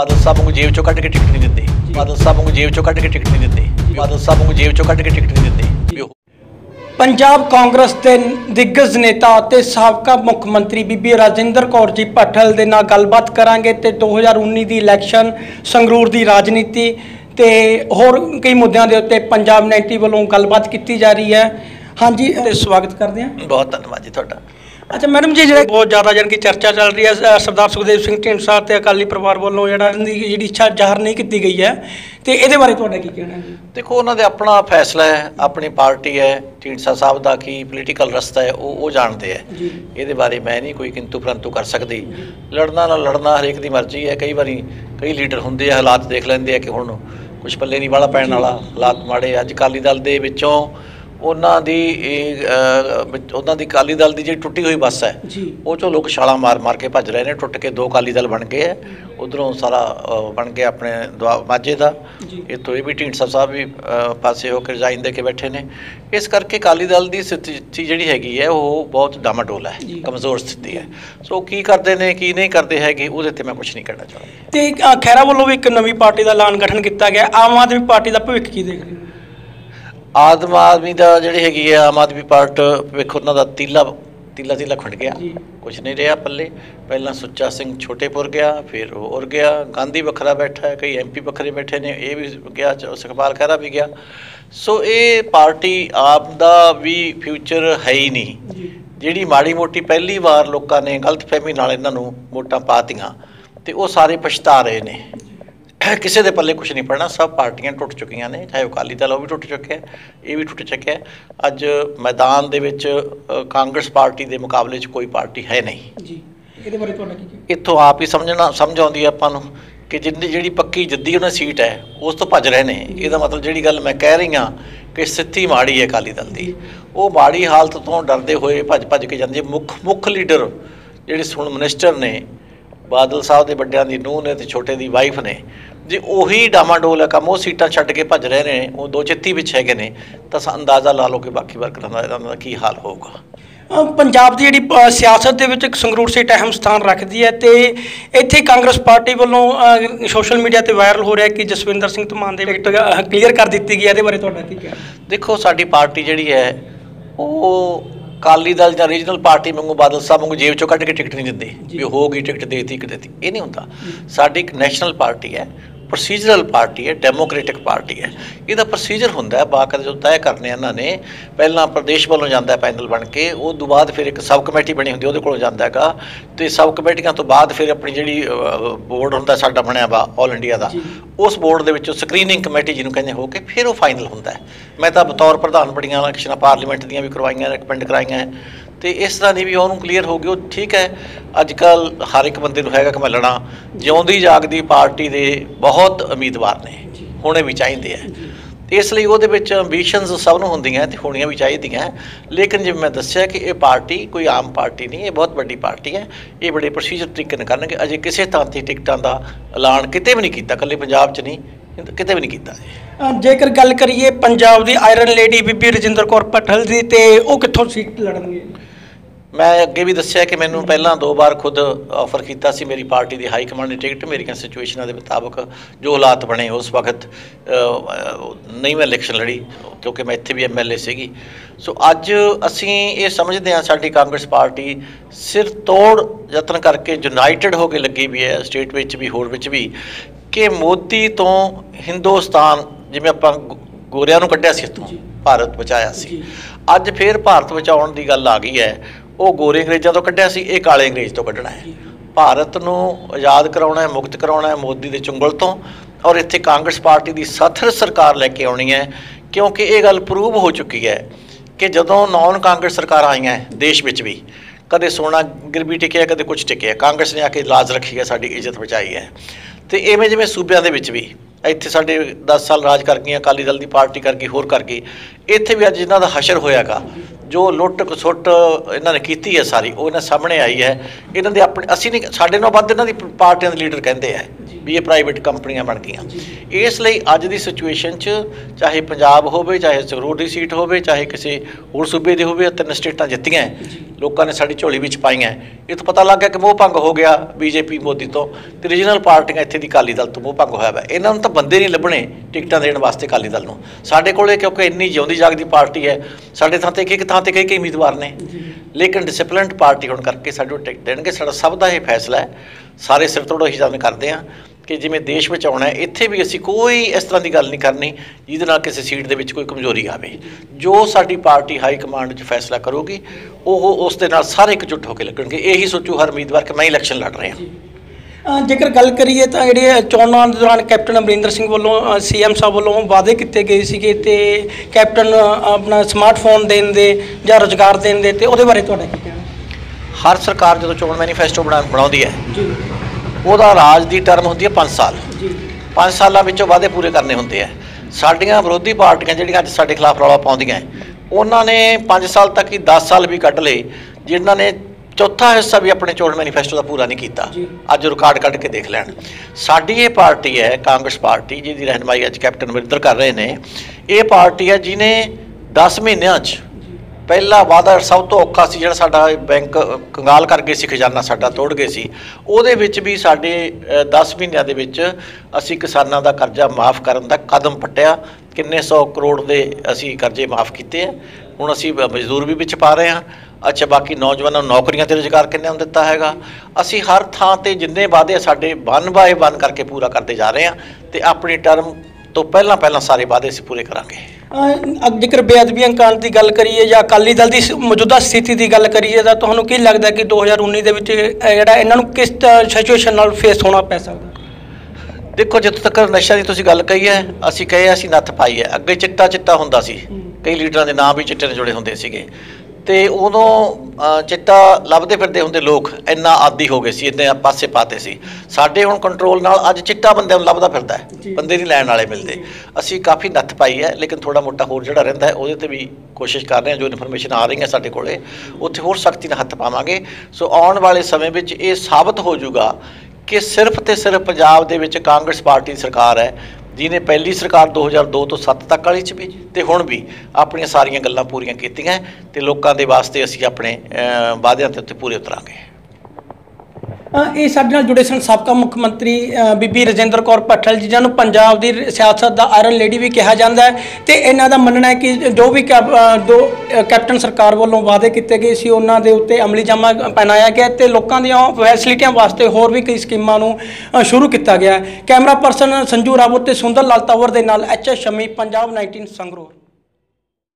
ਬਾਦਲ ਸਾਹਿਬ ਨੂੰ ਜੇਬ ਚੋਂ ਕੱਢ ਕੇ ਟਿਕਟ ਨਹੀਂ ਦਿੰਦੇ। ਬਾਦਲ ਸਾਹਿਬ ਨੂੰ ਜੇਬ ਚੋਂ ਕੱਢ ਕੇ ਟਿਕਟ ਨਹੀਂ ਦਿੰਦੇ। ਬਾਦਲ ਸਾਹਿਬ ਨੂੰ ਜੇਬ ਚੋਂ ਕੱਢ ਕੇ ਟਿਕਟ ਨਹੀਂ ਦਿੰਦੇ। ਪੰਜਾਬ ਕਾਂਗਰਸ ਦੇ ਦਿੱਗਜ ਨੇਤਾ ਅਤੇ ਸਾਬਕਾ ਮੁੱਖ ਮੰਤਰੀ ਬੀਬੀ ਰਾਜਿੰਦਰ ਕੌਰ ਜੀ ਭੱਠਲ ਦੇ ਨਾਲ ਗੱਲਬਾਤ ਕਰਾਂਗੇ ਤੇ 2019 ਦੀ ਇਲੈਕਸ਼ਨ ਸੰਗਰੂਰ ਦੀ ਰਾਜਨੀਤੀ ਤੇ ਹੋਰ ਕਈ ਮੁੱਦਿਆਂ ਦੇ ਉੱਤੇ ਪੰਜਾਬ ਨੈਂਟੀ ਵੱਲੋਂ ਗੱਲਬਾਤ ਕੀਤੀ ਜਾ ਰਹੀ ਹੈ। ਹਾਂਜੀ ਤੇ ਸਵਾਗਤ ਕਰਦੇ ਹਾਂ। ਬਹੁਤ ਧੰਨਵਾਦ ਜੀ ਤੁਹਾਡਾ। ਅੱਛਾ ਮੈਡਮ ਜੀ ਜਿਹੜੇ ਬਹੁਤ ਜ਼ਿਆਦਾ ਜਾਣੀ ਕਿ ਚਰਚਾ ਚੱਲ ਰਹੀ ਹੈ ਸਰਦਾਰ ਸੁਖਦੇਵ ਸਿੰਘ ਢੀਂਡਸਾ ਤੇ ਅਕਾਲੀ ਪਰਿਵਾਰ ਵੱਲੋਂ ਜਿਹੜਾ ਇਹਨਾਂ ਦੀ ਜਿਹੜੀ ਇੱਛਾ ਜ਼ਾਹਰ ਨਹੀਂ ਕੀਤੀ ਗਈ ਹੈ। ਤੇ ਇਹਦੇ ਬਾਰੇ ਤੁਹਾਡਾ ਕੀ ਕਹਿਣਾ ਹੈ ਦੇਖੋ ਉਹਨਾਂ ਦੇ ਆਪਣਾ ਫੈਸਲਾ ਹੈ ਆਪਣੀ ਪਾਰਟੀ ਹੈ ਢੀਂਡਸਾ ਸਾਹਿਬ ਦਾ ਕੀ ਪੋਲੀਟੀਕਲ ਰਸਤਾ ਹੈ ਉਹ ਉਹ ਜਾਣਦੇ ਹੈ। ਇਹਦੇ ਬਾਰੇ ਮੈਂ ਨਹੀਂ ਕੋਈ ਕਿੰਤੂ ਪਰੰਤੂ ਕਰ ਸਕਦੀ। ਲੜਨਾ ਨਾ ਲੜਨਾ ਹਰੇਕ ਦੀ ਮਰਜ਼ੀ ਹੈ ਕਈ ਵਾਰੀ ਕਈ ਲੀਡਰ ਹੁੰਦੇ ਆ ਹਾਲਾਤ ਦੇਖ ਲੈਂਦੇ ਆ ਕਿ ਹੁਣ ਕੁਝ ਪੱਲੇ ਨਹੀਂ ਵਾਲਾ ਪੈਣ ਵਾਲਾ ਹਾਲਾਤ ਮਾੜੇ ਅੱਜ ਅਕਾਲੀ ਦਲ ਦੇ ਵਿੱਚੋਂ ਉਹਨਾਂ ਦੀ ਇਹ, ਉਹਨਾਂ ਦੀ ਅਕਾਲੀ ਦਲ ਦੀ ਜਿਹੜੀ ਟੁੱਟੀ ਹੋਈ ਬੱਸ ਹੈ ਉਹ ਚੋਂ ਲੋਕ ਛਾਲਾਂ ਮਾਰ ਮਾਰ ਕੇ ਭੱਜ ਰਹੇ ਨੇ ਟੁੱਟ ਕੇ ਦੋ ਅਕਾਲੀ ਦਲ ਬਣ ਗਏ ਹੈ। ਉਧਰੋਂ ਸਾਰਾ ਬਣ ਗਿਆ ਆਪਣੇ ਮਾਝੇ ਦਾ। ਇੱਥੋਂ ਇਹ ਵੀ ਢੀਂਡਸਾ ਸਾਹਿਬ ਵੀ ਪਾਸੇ ਹੋ ਕੇ ਰਿਜ਼ਾਈਨ ਦੇ ਕੇ ਬੈਠੇ ਨੇ। ਇਸ ਕਰਕੇ ਅਕਾਲੀ ਦਲ ਦੀ ਸਥਿਤੀ ਜਿਹੜੀ ਹੈਗੀ ਹੈ ਉਹ ਬਹੁਤ ਡਾਮਾਡੋਲ ਹੈ। ਕਮਜ਼ੋਰ ਸਥਿਤੀ ਹੈ। ਸੋ ਕੀ ਕਰਦੇ ਨੇ ਕੀ ਨਹੀਂ ਕਰਦੇ ਹੈਗੇ ਉਹਦੇ ਤੇ ਮੈਂ ਕੁਝ ਨਹੀਂ ਕਹਿਣਾ ਚਾਹੁੰਦਾ ਤੇ ਅ, ਖਹਿਰਾ ਵੱਲੋਂ ਵੀ ਇੱਕ ਨਵੀਂ ਪਾਰਟੀ ਦਾ ਐਲਾਨ ਗਠਨ ਕੀਤਾ ਗਿਆ। ਆਮ ਆਦਮੀ ਪਾਰਟੀ ਦਾ ਭਵਿੱਖ ਕੀ ਦੇਖ ਰਹੇ ਆਦਮ ਆਦਮੀ ਦਾ ਜਿਹੜੀ ਹੈਗੀ ਹੈ ਆਮ ਆਦਮੀ ਪਾਰਟ ਵੇਖੋ ਉਹਨਾਂ ਦਾ ਤੀਲਾ ਤੀਲਾ ਤੀਲਾ ਖੁੰਡ ਗਿਆ। ਕੁਝ ਨਹੀਂ ਰਿਹਾ ਪੱਲੇ। ਪਹਿਲਾਂ ਸੁੱਚਾ ਸਿੰਘ ਛੋਟੇਪੁਰ ਗਿਆ ਫਿਰ ਉਹ ਉਰ ਗਿਆ। ਗਾਂਧੀ ਵੱਖਰਾ ਬੈਠਾ ਹੈ ਕਈ ਐਮਪੀ ਵੱਖਰੇ ਬੈਠੇ ਨੇ ਇਹ ਵੀ ਗਿਆ ਸੁਖਪਾਲ ਖਹਿਰਾ ਵੀ ਗਿਆ। ਸੋ ਇਹ ਪਾਰਟੀ ਆਪ ਦਾ ਵੀ ਫਿਊਚਰ ਹੈ ਹੀ ਨਹੀਂ। ਜਿਹੜੀ ਮਾੜੀ ਮੋਟੀ ਪਹਿਲੀ ਵਾਰ ਲੋਕਾਂ ਨੇ ਗਲਤਫਹਿਮੀ ਨਾਲ ਇਹਨਾਂ ਨੂੰ ਵੋਟਾਂ ਪਾਤੀਆਂ ਤੇ ਉਹ ਸਾਰੇ ਪਛਤਾ ਰਹੇ ਨੇ। ਕਿਸੇ ਦੇ ਪੱਲੇ ਕੁਝ ਨਹੀਂ ਪੜਨਾ ਸਭ ਪਾਰਟੀਆਂ ਟੁੱਟ ਚੁੱਕੀਆਂ ਨੇ ਚਾਹੇ ਅਕਾਲੀ ਦਲ ਉਹ ਵੀ ਟੁੱਟ ਚੁੱਕਿਆ ਇਹ ਵੀ ਟੁੱਟ ਚੁੱਕਿਆ। ਅੱਜ ਮੈਦਾਨ ਦੇ ਵਿੱਚ ਕਾਂਗਰਸ ਪਾਰਟੀ ਦੇ ਮੁਕਾਬਲੇ 'ਚ ਕੋਈ ਪਾਰਟੀ ਹੈ ਨਹੀਂ। ਜੀ ਇਹਦੇ ਬਾਰੇ ਤੁਹਾਡਾ ਕੀ ਇੱਥੋਂ ਆਪ ਹੀ ਸਮਝਣਾ ਸਮਝ ਆਉਂਦੀ ਹੈ ਆਪਾਂ ਨੂੰ ਕਿ ਜਿੰਨੀ ਜਿਹੜੀ ਪੱਕੀ ਜੱਦੀ ਉਹਨਾਂ ਸੀਟ ਹੈ ਉਸ ਤੋਂ ਭੱਜ ਰਹੇ ਨੇ। ਇਹਦਾ ਮਤਲਬ ਜਿਹੜੀ ਗੱਲ ਮੈਂ ਕਹਿ ਰਹੀ ਹਾਂ ਕਿ ਸਥਿਤੀ ਮਾੜੀ ਹੈ ਅਕਾਲੀ ਦਲ ਦੀ। ਉਹ ਮਾੜੀ ਹਾਲਤ ਤੋਂ ਡਰਦੇ ਹੋਏ ਭੱਜ ਭੱਜ ਕੇ ਜਾਂਦੇ। ਮੁੱਖ ਮੁੱਖ ਲੀਡਰ ਜਿਹੜੇ ਹੁਣ ਮਿਨਿਸਟਰ ਨੇ ਬਾਦਲ ਸਾਹਿਬ ਦੇ ਵੱਡਿਆਂ ਦੀ ਨੂੰਹ ਨੇ ਤੇ ਛੋਟੇ ਦੀ ਵਾਈਫ ਨੇ ਜੇ ਉਹੀ ਡਾਮਾਡੋਲ ਹੈ ਕੰਮ ਉਹ ਸੀਟਾਂ ਛੱਡ ਕੇ ਭੱਜ ਰਹੇ ਨੇ ਉਹ ਦੋ ਚਿੱਤੀ ਵਿੱਚ ਹੈਗੇ ਨੇ ਤਾਂ ਅੰਦਾਜ਼ਾ ਲਾ ਲਓ ਕਿ ਬਾਕੀ ਵਰਕਰਾਂ ਦਾ ਇਹਨਾਂ ਦਾ ਕੀ ਹਾਲ ਹੋਊਗਾ। ਪੰਜਾਬ ਦੀ ਜਿਹੜੀ ਸਿਆਸਤ ਦੇ ਵਿੱਚ ਇੱਕ ਸੰਗਰੂਰ ਸੀਟ ਅਹਿਮ ਸਥਾਨ ਰੱਖਦੀ ਹੈ ਤੇ ਇੱਥੇ ਕਾਂਗਰਸ ਪਾਰਟੀ ਵੱਲੋਂ ਸੋਸ਼ਲ ਮੀਡੀਆ ਤੇ ਵਾਇਰਲ ਹੋ ਰਿਹਾ ਕਿ ਜਸਵਿੰਦਰ ਸਿੰਘ ਧਮਾਨ ਦੇ ਟਿਕਟ ਕਲੀਅਰ ਕਰ ਦਿੱਤੀ ਗਈ ਹੈ। ਇਹਦੇ ਬਾਰੇ ਤੁਹਾਡਾ ਕੀ ਕਹਿਣਾ? ਦੇਖੋ ਸਾਡੀ ਪਾਰਟੀ ਜਿਹੜੀ ਹੈ ਉਹ ਕਾਲੀ ਦਲ ਜਾਂ ਰੀਜਨਲ ਪਾਰਟੀ ਵਾਂਗੂ ਬਾਦਲ ਸਾਹਿਬ ਵਾਂਗੂ ਜੇਬ ਚੋਂ ਕੱਢ ਕੇ ਟਿਕਟ ਨਹੀਂ ਦਿੰਦੇ। ਵੀ ਹੋਗੀ ਟਿਕਟ ਦੇਤੀ ਕਿ ਦੇਤੀ ਇਹ ਨਹੀਂ ਹੁੰਦਾ। ਸਾਡੀ ਇੱਕ ਨੈਸ਼ਨਲ ਪਾਰਟੀ ਹੈ ਪ੍ਰੋਸੀਜਰਲ ਪਾਰਟੀ ਹੈ ਡੈਮੋਕ੍ਰੈਟਿਕ ਪਾਰਟੀ ਹੈ ਇਹਦਾ ਪ੍ਰੋਸੀਜਰ ਹੁੰਦਾ ਹੈ ਬਾਕਾਇਦਾ ਜੋ ਤੈਅ ਕਰਨੇ ਇਹਨਾਂ ਨੇ ਪਹਿਲਾਂ ਪ੍ਰਦੇਸ਼ ਵੱਲੋਂ ਜਾਂਦਾ ਹੈ ਪੈਨਲ ਬਣ ਕੇ ਉਹ ਤੋਂ ਬਾਅਦ ਫਿਰ ਇੱਕ ਸਬ ਕਮੇਟੀ ਬਣੀ ਹੁੰਦੀ ਉਹਦੇ ਕੋਲੋਂ ਜਾਂਦਾ ਹੈਗਾ ਤੇ ਸਬ ਕਮੇਟੀਆਂ ਤੋਂ ਬਾਅਦ ਫਿਰ ਆਪਣੀ ਜਿਹੜੀ ਬੋਰਡ ਹੁੰਦਾ ਸਾਡਾ ਬਣਿਆ ਵਾ ਆਲ ਇੰਡੀਆ ਦਾ। ਉਸ ਬੋਰਡ ਦੇ ਵਿੱਚੋਂ ਸਕਰੀਨਿੰਗ ਕਮੇਟੀ ਜਿਹਨੂੰ ਕਹਿੰਦੇ ਹੋ ਕੇ ਫਿਰ ਉਹ ਫਾਈਨਲ ਹੁੰਦਾ ਹੈ ਮੈਂ ਤਾਂ ਬਤੌਰ ਪ੍ਰਧਾਨ ਬੜੀਆਂ ਇਲੈਕਸ਼ਨਾਂ ਪਾਰਲੀਮੈਂਟ ਦੀਆਂ ਵੀ ਕਰਵਾਈਆਂ ਰਿਕਮੈਂਡ ਕਰਾਈਆਂ। ਤੇ ਇਸ ਤਰ੍ਹਾਂ ਦੀ ਵੀ ਉਹਨੂੰ ਕਲੀਅਰ ਹੋ ਗਈ, ਉਹ ਠੀਕ ਹੈ। ਅੱਜ ਕੱਲ ਹਰ ਇੱਕ ਬੰਦੇ ਨੂੰ ਹੈਗਾ ਕਿ ਮੈਂ ਲੜਾਂ ਜਿਉਂਦੀ ਜਾਗਦੀ ਪਾਰਟੀ ਦੇ ਬਹੁਤ ਉਮੀਦਵਾਰ ਨੇ। ਹੋਣੇ ਵੀ ਚਾਹੀਦੇ ਆ। ਇਸ ਲਈ ਉਹਦੇ ਵਿੱਚ ਐਂਬੀਸ਼ਨਸ ਸਭ ਨੂੰ ਹੁੰਦੀਆਂ ਤੇ ਹੋਣੀਆਂ ਵੀ ਚਾਹੀਦੀਆਂ। ਲੇਕਿਨ ਜਿਵੇਂ ਮੈਂ ਦੱਸਿਆ ਕਿ ਇਹ ਪਾਰਟੀ ਕੋਈ ਆਮ ਪਾਰਟੀ ਨਹੀਂ, ਇਹ ਬਹੁਤ ਵੱਡੀ ਪਾਰਟੀ ਹੈ। ਇਹ ਬੜੇ ਪ੍ਰੋਸੀਜਰ ਤਰੀਕੇ ਨਾਲ ਕਰਨਗੇ। ਅਜੇ ਕਿਸੇ ਥਾਂ ਤੇ ਟਿਕਟਾਂ ਦਾ ਐਲਾਨ ਕਿਤੇ ਵੀ ਨਹੀਂ ਕੀਤਾ, ਇਕੱਲੇ ਪੰਜਾਬ 'ਚ ਨਹੀਂ, ਕਿਤੇ ਵੀ ਨਹੀਂ ਕੀਤਾ। ਜੇਕਰ ਗੱਲ ਕਰੀਏ ਪੰਜਾਬ ਦੀ ਆਇਰਨ ਲੇਡੀ ਬੀਬੀ ਰਜਿੰਦਰ ਕੌਰ ਭੱਠਲ ਦੀ, ਤੇ ਉਹ ਕਿੱਥੋਂ ਸੀਟ ਲੜਨਗੇ? ਮੈਂ ਅੱਗੇ ਵੀ ਦੱਸਿਆ ਕਿ ਮੈਨੂੰ ਪਹਿਲਾਂ ਦੋ ਵਾਰ ਖੁਦ ਆਫਰ ਕੀਤਾ ਸੀ ਮੇਰੀ ਪਾਰਟੀ ਦੀ ਹਾਈ ਕਮਾਂਡ ਨੇ ਟਿਕਟ ਮੇਰੀਆਂ ਸਿਚੁਏਸ਼ਨਾਂ ਦੇ ਮੁਤਾਬਕ ਜੋ ਹਾਲਾਤ ਬਣੇ ਉਸ ਵਕਤ ਨਹੀਂ ਮੈਂ ਇਲੈਕਸ਼ਨ ਲੜੀ ਕਿਉਂਕਿ ਮੈਂ ਇੱਥੇ ਵੀ ਐਮਐਲਏ ਸੀਗੀ ਸੋ ਅੱਜ ਅਸੀਂ ਇਹ ਸਮਝਦੇ ਹਾਂ ਸਾਡੀ ਕਾਂਗਰਸ ਪਾਰਟੀ ਸਿਰ ਤੋੜ ਯਤਨ ਕਰਕੇ ਯੂਨਾਈਟਿਡ ਹੋ ਕੇ ਲੱਗੀ ਵੀ ਹੈ ਸਟੇਟ ਵਿੱਚ ਵੀ ਹੋਰ ਵਿੱਚ ਵੀ ਕਿ ਮੋਦੀ ਤੋਂ ਹਿੰਦੁਸਤਾਨ ਜਿਵੇਂ ਆਪਾਂ ਗੋਰਿਆਂ ਨੂੰ ਕੱਢਿਆ ਸੀ ਇੱਥੋਂ ਜੀ। ਭਾਰਤ ਬਚਾਇਆ ਸੀ। ਅੱਜ ਫੇਰ ਭਾਰਤ ਬਚਾਉਣ ਦੀ ਗੱਲ ਆ ਗਈ ਹੈ ਉਹ ਗੋਰੇ ਅੰਗਰੇਜ਼ਾਂ ਤੋਂ ਕੱਢਿਆ ਸੀ, ਇਹ ਕਾਲੇ ਅੰਗਰੇਜ਼ ਤੋਂ ਕੱਢਣਾ ਹੈ। ਭਾਰਤ ਨੂੰ ਆਜ਼ਾਦ ਕਰਾਉਣਾ ਹੈ, ਮੁਕਤ ਕਰਾਉਣਾ ਹੈ ਮੋਦੀ ਦੇ ਚੁੰਗਲ ਤੋਂ ਔਰ ਇੱਥੇ ਕਾਂਗਰਸ ਪਾਰਟੀ ਦੀ ਸਥਿਰ ਸਰਕਾਰ ਲੈ ਕੇ ਆਉਣੀ ਹੈ, ਕਿਉਂਕਿ ਇਹ ਗੱਲ ਪ੍ਰੂਵ ਹੋ ਚੁੱਕੀ ਹੈ ਕਿ ਜਦੋਂ ਨੌਨ ਕਾਂਗਰਸ ਸਰਕਾਰਾਂ ਆਈਆਂ ਦੇਸ਼ ਵਿੱਚ ਵੀ, ਕਦੇ ਸੋਨਾ ਗਿਰਵੀ ਟਿਕਿਆ, ਕਦੇ ਕੁਝ ਟਿਕਿਆ, ਕਾਂਗਰਸ ਨੇ ਆ ਕੇ ਲਾਜ ਰੱਖੀ ਹੈ, ਸਾਡੀ ਇੱਜ਼ਤ ਬਚਾਈ ਹੈ। ਤੇ ਐਵੇਂ ਜਿਵੇਂ ਸੂਬਿਆਂ ਦੇ ਵਿੱਚ ਵੀ, ਇੱਥੇ ਸਾਡੇ 10 ਸਾਲ ਰਾਜ ਕਰ ਗਈਆਂ, ਅਕਾਲੀ ਦਲ ਦੀ ਪਾਰਟੀ ਕਰ ਗਈ, ਹੋਰ ਕਰ ਗਈ, ਇੱਥੇ ਵੀ ਅੱਜ ਇਹਨਾਂ ਦਾ ਹਸ਼ਰ ਹੋਇਆਗਾ ਜੋ ਲੁੱਟ ਖਸੁੱਟ ਇਹਨਾਂ ਨੇ ਕੀਤੀ ਹੈ ਸਾਰੀ ਉਹ ਇਹਨਾਂ ਸਾਹਮਣੇ ਆਈ ਹੈ। ਇਹਨਾਂ ਦੇ ਆਪਣੇ ਅਸੀਂ ਨਹੀਂ ਸਾਡੇ ਨਾਲੋਂ ਵੱਧ ਇਹਨਾਂ ਦੀ ਪਾਰਟੀਆਂ ਦੇ ਲੀਡਰ ਕਹਿੰਦੇ ਆ ਵੀ ਇਹ ਪ੍ਰਾਈਵੇਟ ਕੰਪਨੀਆਂ ਬਣ ਗਈਆਂ। ਇਸ ਲਈ ਅੱਜ ਦੀ ਸਿਚੁਏਸ਼ਨ 'ਚ ਚਾਹੇ ਪੰਜਾਬ ਹੋਵੇ ਚਾਹੇ ਸੰਗਰੂਰ ਦੀ ਸੀਟ ਹੋਵੇ ਚਾਹੇ ਕਿਸੇ ਹੋਰ ਸੂਬੇ ਦੀ ਹੋਵੇ ਤਿੰਨ ਸਟੇਟਾਂ ਜਿੱਤੀਆਂ। ਲੋਕਾਂ ਨੇ ਸਾਡੀ ਝੋਲੀ ਵਿੱਚ ਪਾਈਆਂ। ਇਹ ਤੋਂ ਪਤਾ ਲੱਗ ਗਿਆ ਕਿ ਮੋਹ ਭੰਗ ਹੋ ਗਿਆ ਬੀਜੇਪੀ ਮੋਦੀ ਤੋਂ। ਤੇ ਰੀਜਨਲ ਪਾਰਟੀਆਂ ਇੱਥੇ ਦੀ ਅਕਾਲੀ ਦਲ ਤੋਂ ਮੋਹ ਭੰਗ ਹੋਇਆ ਵਾ। ਇਹਨਾਂ ਨੂੰ ਤਾਂ ਬੰਦੇ ਨਹੀਂ ਲੱਭਣੇ ਟਿਕਟਾਂ ਦੇਣ ਵਾਸਤੇ ਅਕਾਲੀ ਦਲ ਨੂੰ। ਸਾਡੇ ਕੋਲੇ ਕਿਉਂਕਿ ਇੰਨੀ ਜਿਉਂਦੀ ਜਾਗਦੀ ਪਾਰਟੀ ਹੈ ਸਾਡੇ ਥਾਂ ਤੇ ਇੱਕ ਇੱਕ ਥਾਂ ਤੇ ਕਈ ਕਈ ਉਮੀਦਵਾਰ ਨੇ। ਲੇਕਿਨ ਡਿਸਪਲਿਨਡ ਪਾਰਟੀ ਹੋਣ ਕਰਕੇ ਸਾਡੇ ਟਿਕਟ ਦੇਣਗੇ। ਸਾਡਾ ਸਭ ਦਾ ਇਹ ਫੈਸਲਾ ਹੈ। ਸਾਰੇ ਸਿਰ ਤੋੜੋ ਹੀ ਜਾਨ ਕਰਦੇ ਆ ਕਿ ਜਿਵੇਂ ਦੇਸ਼ ਵਿੱਚ ਆਉਣਾ ਹੈ ਇੱਥੇ ਵੀ ਅਸੀਂ ਕੋਈ ਇਸ ਤਰ੍ਹਾਂ ਦੀ ਗੱਲ ਨਹੀਂ ਕਰਨੀ ਜਿਹਦੇ ਨਾਲ ਕਿਸੇ ਸੀਟ ਦੇ ਵਿੱਚ ਕੋਈ ਕਮਜ਼ੋਰੀ ਆਵੇ। ਜੋ ਸਾਡੀ ਪਾਰਟੀ ਹਾਈ ਕਮਾਂਡ 'ਚ ਫੈਸਲਾ ਕਰੂਗੀ ਉਹ ਉਸ ਦੇ ਨਾਲ ਸਾਰੇ ਇਕਜੁੱਟ ਹੋ ਕੇ ਲੱਗਣਗੇ। ਇਹੀ ਸੋਚੂ ਹਰ ਉਮੀਦਵਾਰ ਕਿ ਮੈਂ ਇਲੈਕਸ਼ਨ ਲੜ ਰਿਹਾ ਜੇਕਰ ਗੱਲ ਕਰੀਏ ਤਾਂ ਜਿਹੜੇ ਚੋਣਾਂ ਦੇ ਦੌਰਾਨ ਕੈਪਟਨ ਅਮਰਿੰਦਰ ਸਿੰਘ ਵੱਲੋਂ ਸੀਐਮ ਸਾਹਿਬ ਵੱਲੋਂ ਵਾਅਦੇ ਕੀਤੇ ਗਏ ਸੀਗੇ ਤੇ ਕੈਪਟਨ ਆਪਣਾ ਸਮਾਰਟਫੋਨ ਦੇਣ ਦੇ ਜਾਂ ਰੋਜ਼ਗਾਰ ਦੇਣ ਦੇ ਤੇ ਉਹਦੇ ਬਾਰੇ ਤੁਹਾਡਾ ਕੀ ਕਹਿਣਾ? ਹਰ ਸਰਕਾਰ ਜਦੋਂ ਚੋਣ ਮੈਨੀਫੈਸਟੋ ਬਣਾ ਬਣਾਉਂਦੀ ਹੈ ਜੀ। ਉਹਦਾ ਰਾਜ ਦੀ ਟਰਮ ਹੁੰਦੀ ਹੈ 5 ਸਾਲ। ਜੀ। 5 ਸਾਲਾਂ ਵਿੱਚੋਂ ਵਾਅਦੇ ਪੂਰੇ ਕਰਨੇ ਹੁੰਦੇ ਆ। ਸਾਡੀਆਂ ਵਿਰੋਧੀ ਪਾਰਟੀਆਂ ਜਿਹੜੀਆਂ ਅੱਜ ਸਾਡੇ ਖਿਲਾਫ ਰੌਲਾ ਪਾਉਂਦੀਆਂ ਉਹਨਾਂ ਨੇ 5 ਸਾਲ ਤੱਕ ਹੀ 10 ਸਾਲ ਵੀ ਕੱਢ ਲਏ ਜਿਨ੍ਹਾਂ ਨੇ ਚੌਥਾ ਹਿੱਸਾ ਵੀ ਆਪਣੇ ਚੋਣ ਮੈਨੀਫੈਸਟੋ ਦਾ ਪੂਰਾ ਨਹੀਂ ਕੀਤਾ। ਅੱਜ ਰਿਕਾਰਡ ਕੱਢ ਕੇ ਦੇਖ ਲੈਣ। ਸਾਡੀ ਇਹ ਪਾਰਟੀ ਹੈ ਕਾਂਗਰਸ ਪਾਰਟੀ ਜਿਹਦੀ ਰਹਿਨਮਾਈ ਅੱਜ ਕੈਪਟਨ ਅਮਰਿੰਦਰ ਕਰ ਰਹੇ ਨੇ ਇਹ ਪਾਰਟੀ ਹੈ ਜਿਨੇ 10 ਮਹੀਨਿਆਂ 'ਚ ਪਹਿਲਾ ਵਾਅਦਾ ਸਭ ਤੋਂ ਔਖਾ ਸੀ ਜਿਹੜਾ ਸਾਡਾ ਬੈਂਕ ਕੰਗਾਲ ਕਰ ਗਏ ਸੀ ਖਜ਼ਾਨਾ ਸਾਡਾ ਤੋੜ ਗਏ ਸੀ। ਉਹਦੇ ਵਿੱਚ ਵੀ ਸਾਡੇ ਅ, 10 ਮਹੀਨਿਆਂ ਦੇ ਵਿੱਚ ਅਸੀਂ ਕਿਸਾਨਾਂ ਦਾ ਕਰਜ਼ਾ ਮਾਫ ਕਰਨ ਦਾ ਕਦਮ ਪੱਟਿਆ। ਕਿੰਨੇ ਸੌ ਕਰੋੜ ਦੇ ਅਸੀਂ ਕਰਜ਼ੇ ਮਾਫ ਕੀਤੇ ਆ। ਹੁਣ ਅਸੀਂ ਮਜ਼ਦੂਰ ਵੀ ਵਿੱਚ ਪਾ ਰਹੇ ਹਾਂ। ਅੱਛਾ ਬਾਕੀ ਨੌਜਵਾਨਾਂ ਨੂੰ ਨੌਕਰੀਆਂ ਤੇ ਰੁਜ਼ਗਾਰ ਕਿੰਨੇ ਨੂੰ ਦਿੱਤਾ ਹੈਗਾ? ਅਸੀਂ ਹਰ ਥਾਂ ਤੇ ਜਿੰਨੇ ਵਾਅਦੇ ਸਾਡੇ ਵਨ ਬਾਏ ਵਨ ਕਰਕੇ ਪੂਰਾ ਕਰਦੇ ਜਾ ਰਹੇ ਹਾਂ ਤੇ ਆਪਣੀ ਟਰਮ ਤੋਂ ਪਹਿਲਾਂ ਪਹਿਲਾਂ ਸਾਰੇ ਵਾਅਦੇ ਅਸੀਂ ਪੂਰੇ ਕਰਾਂਗੇ। ਜੇਕਰ ਬੇਅਦਬੀਆਂ ਕਾਂਡ ਦੀ ਗੱਲ ਕਰੀਏ ਜਾਂ ਅਕਾਲੀ ਦਲ ਦੀ ਮੌਜੂਦਾ ਸਥਿਤੀ ਦੀ ਗੱਲ ਕਰੀਏ ਤਾਂ ਤੁਹਾਨੂੰ ਕੀ ਲੱਗਦਾ ਕਿ 2019 ਦੇ ਵਿੱਚ ਜਿਹੜਾ ਇਹਨਾਂ ਨੂੰ ਕਿਸ ਸਿਚੁਏਸ਼ਨ ਨਾਲ ਫੇਸ ਹੋਣਾ ਪੈ ਸਕਦਾ? ਦੇਖੋ ਜਿੱਥੋਂ ਤੱਕ ਨਸ਼ਾ ਦੀ ਤੁਸੀਂ ਗੱਲ ਕਹੀ ਹੈ ਅਸੀਂ ਕਹੇ ਅਸੀਂ ਨੱਥ ਪਾਈ ਹੈ। ਅੱਗੇ ਚਿੱਟਾ ਚਿੱਟਾ ਹੁੰਦਾ ਸੀ। ਕਈ ਲੀਡਰਾਂ ਦੇ ਨਾਮ ਵੀ ਚਿੱਟੇ ਨਾਲ ਜੁੜੇ ਹੁੰਦੇ ਸੀਗੇ। ਤੇ ਉਦੋਂ ਚਿੱਟਾ ਲੱਭਦੇ ਫਿਰਦੇ ਹੁੰਦੇ ਲੋਕ ਇੰਨਾ ਆਦੀ ਹੋ ਗਏ ਸੀ ਇੰਨੇ ਪਾਸੇ ਪਾਤੇ ਸੀ। ਸਾਡੇ ਹੁਣ ਕੰਟਰੋਲ ਨਾਲ ਅੱਜ ਚਿੱਟਾ ਬੰਦਿਆਂ ਨੂੰ ਲੱਭਦਾ ਫਿਰਦਾ। ਹੈ ਬੰਦੇ ਨਹੀਂ ਲੈਣ ਵਾਲੇ ਮਿਲਦੇ। ਅਸੀਂ ਕਾਫੀ ਨੱਥ ਪਾਈ ਹੈ ਲੇਕਿਨ ਥੋੜਾ ਮੋਟਾ ਹੋਰ ਜਿਹੜਾ ਰਹਿੰਦਾ ਹੈ ਉਹਦੇ ਤੇ ਵੀ ਕੋਸ਼ਿਸ਼ ਕਰ ਰਹੇ ਹਾਂ ਜੋ ਇਨਫੋਰਮੇਸ਼ਨ ਆ ਰਹੀ ਹੈ ਸਾਡੇ ਕੋਲੇ ਉੱਥੇ ਹੋਰ ਸਖਤੀ ਨਾਲ ਹੱਥ ਪਾਵਾਂਗੇ। ਸੋ ਆਉਣ ਵਾਲੇ ਸਮੇਂ ਵਿੱਚ ਇਹ ਸਾਬਤ ਹੋ ਜਾਊਗਾ ਕਿ ਸਿਰਫ ਤੇ ਸਿਰਫ ਪੰਜਾਬ ਦੇ ਵਿੱਚ ਕਾਂਗਰਸ ਪਾਰਟੀ ਸਰਕਾਰ ਹੈ ਜਿਹਨੇ ਪਹਿਲੀ ਸਰਕਾਰ 2002 ਤੋਂ 7 ਤੱਕ ਵਾਲੀ ਚ ਵੀ ਤੇ ਹੁਣ ਵੀ ਆਪਣੀਆਂ ਸਾਰੀਆਂ ਗੱਲਾਂ ਪੂਰੀਆਂ ਕੀਤੀਆਂ ਤੇ ਲੋਕਾਂ ਦੇ ਵਾਸਤੇ ਅਸੀਂ ਆਪਣੇ ਵਾਅਦਿਆਂ ਤੇ ਉੱਤੇ ਪੂਰੇ ਉਤਰਾਂਗੇ। ਇਹ ਸਾਡੇ ਨਾਲ ਜੁੜੇ ਸਨ ਸਾਬਕਾ ਮੁੱਖ ਮੰਤਰੀ ਬੀਬੀ ਰਜਿੰਦਰ ਕੌਰ ਭੱਠਲ ਜੀ ਜਿਹਨਾਂ ਨੂੰ ਪੰਜਾਬ ਦੀ ਸਿਆਸਤ ਦਾ ਆਇਰਨ ਲੇਡੀ ਵੀ ਕਿਹਾ ਜਾਂਦਾ ਹੈ। ਤੇ ਇਹਨਾਂ ਦਾ ਮੰਨਣਾ ਹੈ ਕਿ ਜੋ ਵੀ ਕੈਪ- ਅ, ਦੋ ਕੈਪਟਨ ਸਰਕਾਰ ਵੱਲੋਂ ਵਾਅਦੇ ਕੀਤੇ ਗਏ ਸੀ ਉਹਨਾਂ ਦੇ ਉੱਤੇ ਅਮਲੀ ਜਾਮਾ ਪਹਿਨਾਇਆ ਗਿਆ ਤੇ ਲੋਕਾਂ ਦੀਆਂ ਫੈਸਿਲਿਟੀਆਂ ਵਾਸਤੇ ਹੋਰ ਵੀ ਕਈ ਸਕੀਮਾਂ ਨੂੰ ਸ਼ੁਰੂ ਕੀਤਾ ਗਿਆ ਕੈਮਰਾ ਪਰਸਨ ਸੰਜੂ ਰਾਵਤ ਤੇ ਸੁੰਦਰ ਲਾਲ ਤਵਰ ਦੇ ਨਾਲ ਐਚ ਐਸ ਸ਼ਮੀ ਪੰਜਾਬ 19 ਸੰਗਰੂਰ।